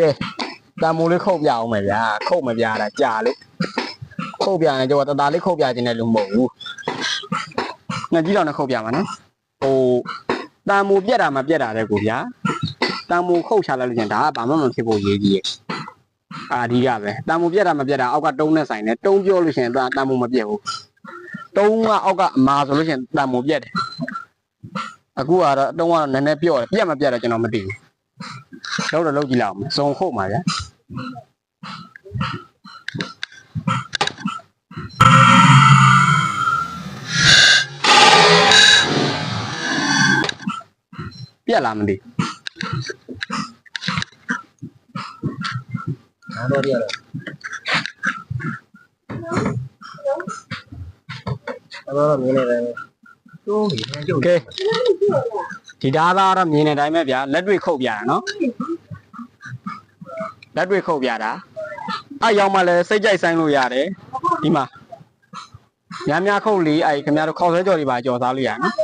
ကဲတန်မိုးလေးခုတ်ပြအောင်မယ်ဗျာခုတ်မပြတာကြာလို့ခုတ်ပြရင်ကျွန်တော်တသားလေးခုတ်ပြခြင်းနဲ့လို့မဟုတ်ဘူးငါကြီးတော့နဲ့ခုတ်ပြမှာနော်ဟိုတန်မိုးပြက်တာမပြက်တာတဲ့ကိုဗျာတန်မိုးခုတ်ချလိုက်လို့ရှင်ဒါကဘာမှမဖြစ်ဖို့ရေးကြီးရဲ့အာဒီကပဲတန်မိုးပြက်တာမပြက်တာအောက်ကတုံးနဲ့ဆိုင်တယ်တုံးပြောလို့ရှင်တန်မိုးမပြက်ဘူးတုံးကအောက်ကအမာဆိုလို့ရှင်တန်မိုးပြက်တယ်အခုကတော့တုံးကတော့နည်းနည်းပြော့တယ်ပြက်မပြက်တော့ကျွန်တော်မသိဘူး လောက်တော့လောက်ကြည့်လောက်မယ်စုံခုတ်ပါဗျာပြက်လာမသိနားတော့ရတယ်အဲ့တော့မြင်နေတယ်တိုးပြီးကျုပ်ကဲဒီဓာတ်သားတော့မြင်တဲ့အတိုင်းပဲဗျာလက်တွေ့ခုတ်ပြတာနော် လက်တွေ့ခုတ်ပြတာအဲ့ရောက်မှလည်းစိတ်ကြိုက်ဆိုင်လို့ရတယ်ဒီမှာများများခုတ်လီအဲ့ခင်ဗျားတို့ခေါက်ဆွဲကြော်တွေပါကြော်စားလို့ရတယ်နော်